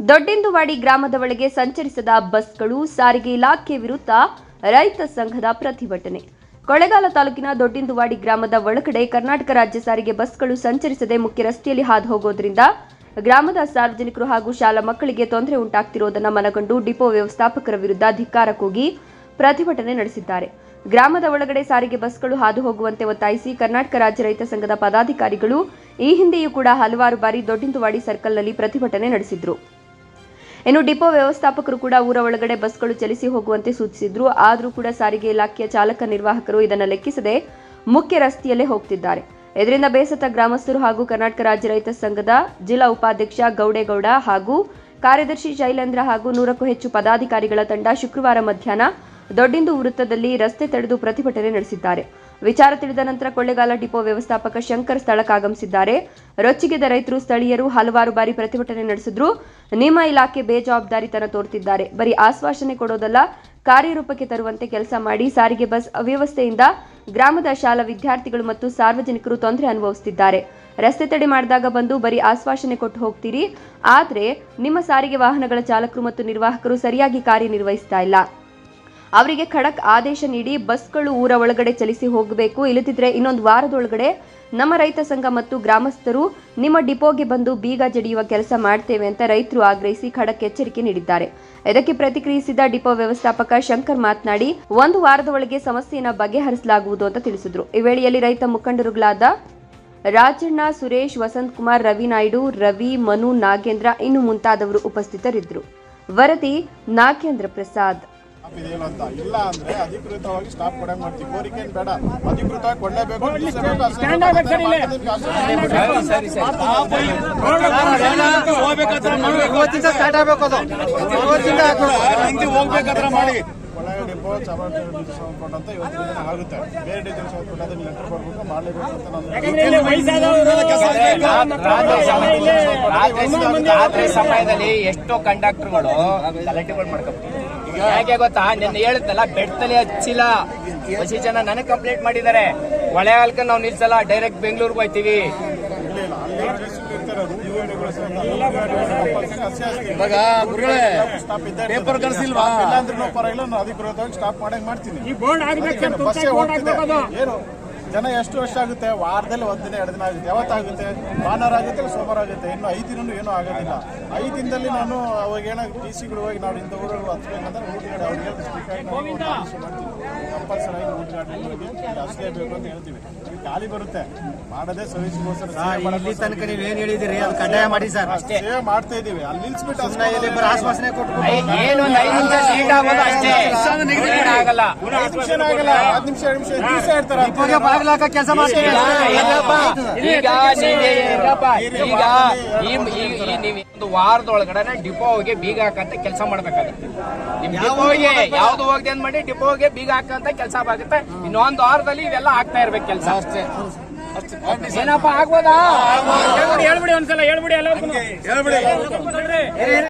ದೊಡ್ಡಿಂದುವಾಡಿ ಗ್ರಾಮದ ಒಳಗೆ ಸಂಚರಿಸದ ಬಸ್ಗಳು, ಸಾರಿಗೆ ಇಲಾಖೆ ವಿರುದ್ಧ ರೈತ ಸಂಘದ ಪ್ರತಿಭಟನೆ. ಕೊಳೆಗಾಲ ತಾಲೂಕಿನ ದೊಡ್ಡಿಂದುವಾಡಿ ಗ್ರಾಮದ ಒಳಗಡೆ ಕರ್ನಾಟಕ ರಾಜ್ಯ ಸಾರಿಗೆ ಬಸ್ಗಳು ಸಂಚರಿಸದೆ ಮುಖ್ಯ ರಸ್ತೆಯಲ್ಲಿ ಹಾದು ಹೋಗೋದ್ರಿಂದ ಗ್ರಾಮದ ಸಾರ್ವಜನಿಕರು ಹಾಗೂ ಶಾಲಾ ಮಕ್ಕಳಿಗೆ ತೊಂದರೆ ಉಂಟಾಗ್ತಿರೋದನ್ನ ಮನಗಂಡು ಡಿಪೋ ವ್ಯವಸ್ಥಾಪಕರ ವಿರುದ್ಧ ಧಿಕ್ಕಾರ ಕೂಗಿ ಪ್ರತಿಭಟನೆ ನಡೆಸಿದ್ದಾರೆ. ಗ್ರಾಮದ ಒಳಗಡೆ ಸಾರಿಗೆ ಬಸ್ಗಳು ಹಾದು ಹೋಗುವಂತೆ ಒತ್ತಾಯಿಸಿ ಕರ್ನಾಟಕ ರಾಜ್ಯ ರೈತ ಸಂಘದ ಪದಾಧಿಕಾರಿಗಳು ಈ ಹಿಂದೆಯೂ ಕೂಡ ಹಲವಾರು ಬಾರಿ ದೊಡ್ಡಿಂದುವಾಡಿ ಸರ್ಕಲ್ನಲ್ಲಿ ಪ್ರತಿಭಟನೆ ನಡೆಸಿದ್ರು. ಇನ್ನು ಡಿಪೋ ವ್ಯವಸ್ಥಾಪಕರು ಕೂಡ ಊರ ಒಳಗಡೆ ಬಸ್ಗಳು ಚಲಿಸಿ ಹೋಗುವಂತೆ ಸೂಚಿಸಿದ್ರು. ಆದರೂ ಕೂಡ ಸಾರಿಗೆ ಇಲಾಖೆಯ ಚಾಲಕ ನಿರ್ವಾಹಕರು ಇದನ್ನು ಲೆಕ್ಕಿಸದೆ ಮುಖ್ಯ ರಸ್ತೆಯಲ್ಲೇ ಹೋಗ್ತಿದ್ದಾರೆ. ಇದರಿಂದ ಬೇಸತ್ತ ಗ್ರಾಮಸ್ಥರು ಹಾಗೂ ಕರ್ನಾಟಕ ರಾಜ್ಯ ರೈತ ಸಂಘದ ಜಿಲ್ಲಾ ಉಪಾಧ್ಯಕ್ಷ ಗೌಡೇಗೌಡ ಹಾಗೂ ಕಾರ್ಯದರ್ಶಿ ಶೈಲೇಂದ್ರ ಹಾಗೂ ನೂರಕ್ಕೂ ಹೆಚ್ಚು ಪದಾಧಿಕಾರಿಗಳ ತಂಡ ಶುಕ್ರವಾರ ಮಧ್ಯಾಹ್ನ ದೊಡ್ಡಿಂದು ವೃತ್ತದಲ್ಲಿ ರಸ್ತೆ ತಡೆದು ಪ್ರತಿಭಟನೆ ನಡೆಸಿದ್ದಾರೆ. ವಿಚಾರ ತಿಳಿದ ನಂತರ ಕೊಳ್ಳೆಗಾಲ ಡಿಪೋ ವ್ಯವಸ್ಥಾಪಕ ಶಂಕರ್ ಸ್ಥಳಕ್ಕಾಗಮಿಸಿದ್ದಾರೆ ರೊಚ್ಚಿಗೆದ ರೈತರು, ಸ್ಥಳೀಯರು ಹಲವಾರು ಬಾರಿ ಪ್ರತಿಭಟನೆ ನಡೆಸಿದ್ರು. ನಿಮ್ಮ ಇಲಾಖೆ ಬೇಜವಾಬ್ದಾರಿತನ ತೋರ್ತಿದ್ದಾರೆ. ಬರೀ ಆಶ್ವಾಸನೆ ಕೊಡೋದಲ್ಲ, ಕಾರ್ಯರೂಪಕ್ಕೆ ತರುವಂತೆ ಕೆಲಸ ಮಾಡಿ ಸಾರಿಗೆ ಬಸ್ ಅವ್ಯವಸ್ಥೆಯಿಂದ ಗ್ರಾಮದ ಶಾಲಾ ವಿದ್ಯಾರ್ಥಿಗಳು ಮತ್ತು ಸಾರ್ವಜನಿಕರು ತೊಂದರೆ ಅನುಭವಿಸುತ್ತಿದ್ದಾರೆ ರಸ್ತೆ ತಡೆ ಮಾಡಿದಾಗ ಬಂದು ಬರೀ ಆಶ್ವಾಸನೆ ಕೊಟ್ಟು ಹೋಗ್ತೀರಿ. ಆದರೆ ನಿಮ್ಮ ಸಾರಿಗೆ ವಾಹನಗಳ ಚಾಲಕರು ಮತ್ತು ನಿರ್ವಾಹಕರು ಸರಿಯಾಗಿ ಕಾರ್ಯನಿರ್ವಹಿಸ್ತಾ ಇಲ್ಲ. ಅವರಿಗೆ ಖಡಕ್ ಆದೇಶ ನೀಡಿ ಬಸ್ಗಳು ಊರ ಒಳಗಡೆ ಚಲಿಸಿ ಹೋಗಬೇಕು. ಇಲ್ಲದಿದ್ರೆ ಇನ್ನೊಂದು ವಾರದೊಳಗಡೆ ನಮ್ಮ ರೈತ ಸಂಘ ಮತ್ತು ಗ್ರಾಮಸ್ಥರು ನಿಮ್ಮ ಡಿಪೋಗೆ ಬಂದು ಬೀಗ ಜಡಿಯುವ ಕೆಲಸ ಮಾಡ್ತೇವೆ ಅಂತ ರೈತರು ಆಗ್ರಹಿಸಿ ಖಡಕ್ ಎಚ್ಚರಿಕೆ ನೀಡಿದ್ದಾರೆ. ಇದಕ್ಕೆ ಪ್ರತಿಕ್ರಿಯಿಸಿದ ಡಿಪೋ ವ್ಯವಸ್ಥಾಪಕ ಶಂಕರ್ ಮಾತನಾಡಿ, ಒಂದು ವಾರದ ಒಳಗೆ ಸಮಸ್ಯೆಯನ್ನು ಬಗೆಹರಿಸಲಾಗುವುದು ಅಂತ ತಿಳಿಸಿದ್ರು. ಈ ವೇಳೆಯಲ್ಲಿ ರೈತ ಮುಖಂಡರುಗಳಾದ ರಾಜಣ್ಣ, ಸುರೇಶ್, ವಸಂತ್ ಕುಮಾರ್, ರವಿ ನಾಯ್ಡು, ರವಿ, ಮನು, ನಾಗೇಂದ್ರ ಇನ್ನು ಮುಂತಾದವರು ಉಪಸ್ಥಿತರಿದ್ದರು. ವರದಿ ನಾಗೇಂದ್ರ ಪ್ರಸಾದ್. ಇದೆಯಲ್ಲ ಅಂತ ಇಲ್ಲ ಅಂದ್ರೆ ಅಧಿಕೃತವಾಗಿ ಸ್ಟಾಪ್ ಕೊಡಂಗ್ ಮಾಡ್ತೀವಿ ಕೋರಿಕೆ ಏನ್ ಬೇಡ ಅಧಿಕೃತವಾಗಿ ಕೊಡಲೇಬೇಕು ಹೋಗ್ಬೇಕಾದ್ರೆ ಮಾಡಿ ಒಳಗೆ ಡಿಪೋ ಚಾಮರಾಜ ಡೀಸೆಲ್ ಸಂಬಂಧಪಟ್ಟಂತೆ ಇವತ್ತಿನ ಆಗುತ್ತೆ ಬೇರೆ ಡೀಸೆಲ್ ಸಂಬಂಧಪಟ್ಟ ಅದನ್ನ ಲೆಟರ್ ಬರ್ಬೇಕು ಮಾಡಲೇಬೇಕು ಅಂತ ನಾನು ರಾತ್ರಿ ಸಮಯದಲ್ಲಿ ಎಷ್ಟೋ ಕಂಡಕ್ಟರ್ಗಳು ಗಲಾಟೆಗಳು ಮಾಡ್ಕೊಬಿಟ್ಟಿದ್ದಾರೆ ಯಾಕೆ ಗೊತ್ತಾ? ನಿನ್ನೆ ಹೇಳುತ್ತಲ್ಲ ಬೆಡ್ ತಲೆ ಹಚ್ಚಿಲ್ಲ. ಬಸಿ ಜನ ನನಗೆ ಕಂಪ್ಲೇಂಟ್ ಮಾಡಿದ್ದಾರೆ. ಹೊಳೆಗಾಲಕ್ಕೆ ನಾವು ನಿಲ್ಸಲ್ಲ ಡೈರೆಕ್ಟ್ ಬೆಂಗಳೂರಿಗೆ ಹೋಯ್ತೀವಿ. ಇವಾಗ ಗುರುಗಳೇ ಪೇಪರ್ ಕಳಿಸಿಲ್ವಾ? ಇಲ್ಲ ಅಂದ್ರೆ ಪರವಾಗಿಲ್ಲ ಅಧಿಕೃತವಾಗಿ ಸ್ಟಾಪ್ ಮಾಡಂಗ್ ಮಾಡ್ತೀನಿ. ಈ ಬೋರ್ಡ್ ಆಗ್ಬೇಕು ಏನು? ಜನ ಎಷ್ಟು ವರ್ಷ ಆಗುತ್ತೆ? ವಾರದಲ್ಲಿ ಒಂದ್ ದಿನ ಎರಡು ದಿನ ಆಗುತ್ತೆ. ಯಾವತ್ತಾಗುತ್ತೆ ಭಾನುವಾರ ಆಗುತ್ತೆ ಇಲ್ಲ ಸೋಮವಾರ ಆಗುತ್ತೆ? ಇನ್ನು ಐದು ದಿನನೂ ಏನೂ ಆಗೋದಿಲ್ಲ. ಐದು ದಿನದಲ್ಲಿ ನಾನು ಅವಾಗ ಏನಾಗ ಟಿ ಸಿಗಳು ಹೋಗಿ ನಾವು ಇಂಥ ಊರಲ್ಲಿ ಹಚ್ಬೇಕಂದ್ರೆ ಊಟ ಅವ್ರಿಗೆ ಕಂಪಲ್ಸರಿ ಆಗಿ ಊಟ ಹಸ್ಲೇಬೇಕು ಅಂತ ಹೇಳ್ತೀವಿ. ಖಾಲಿ ಬರುತ್ತೆ. ಮಾಡದೇ ಸರ್ವಿಸ್ಗೋಸ್ಕರ ಇಲ್ಲಿ ತನಕ ನೀವು ಏನು ಹೇಳಿದಿರಿ ಅದು ಕಡ್ಡಾಯ ಮಾಡಿ ಸರ್. ಅಷ್ಟೇ. ಮಾಡ್ತಾ ಇದೀವಿ. ಅಲ್ಲಿ ನಿಲ್ಸ್ಬಿಟ್ಟು ಆಶ್ವಾಸನೆ ಕೊಟ್ಟು ಏನು ಅಷ್ಟೇ. ಆಗಲ್ಲ. ಕೆಲಸ ಈಗ ನೀವೇ ಈಗ ಈ ಈ- ಈ ನೀವು ಒಂದು ವಾರದೊಳಗಡೆ ಡಿಪೋಗೆ ಬೀಗ ಹಾಕಂತ ಕೆಲಸ ಮಾಡ್ಬೇಕಾಗತ್ತೆ. ನಿಮ್ ಡಿಪೋಗೆ ಯಾವ್ದು ಹೋಗಿದೆ ಅಂದ್ ಮಾಡಿ ಡಿಪೋಗೆ ಬೀಗ ಹಾಕಂತ ಕೆಲಸ ಆಗುತ್ತೆ ಇನ್ನೊಂದು ವಾರದಲ್ಲಿ ಇವೆಲ್ಲ ಆಗ್ತಾ ಇರ್ಬೇಕು ಕೆಲಸ. ಅಷ್ಟೇ. ಏನಪ್ಪ ಆಗ್ಬೋದಾ? ಹೇಳ್ಬಿಡಿ ಹೇಳ್ಬಿಡಿ ಒಂದ್ಸಲ ಹೇಳ್ಬಿಡಿ ಎಲ್ಲ ಹೇಳ್ಬಿಡಿ.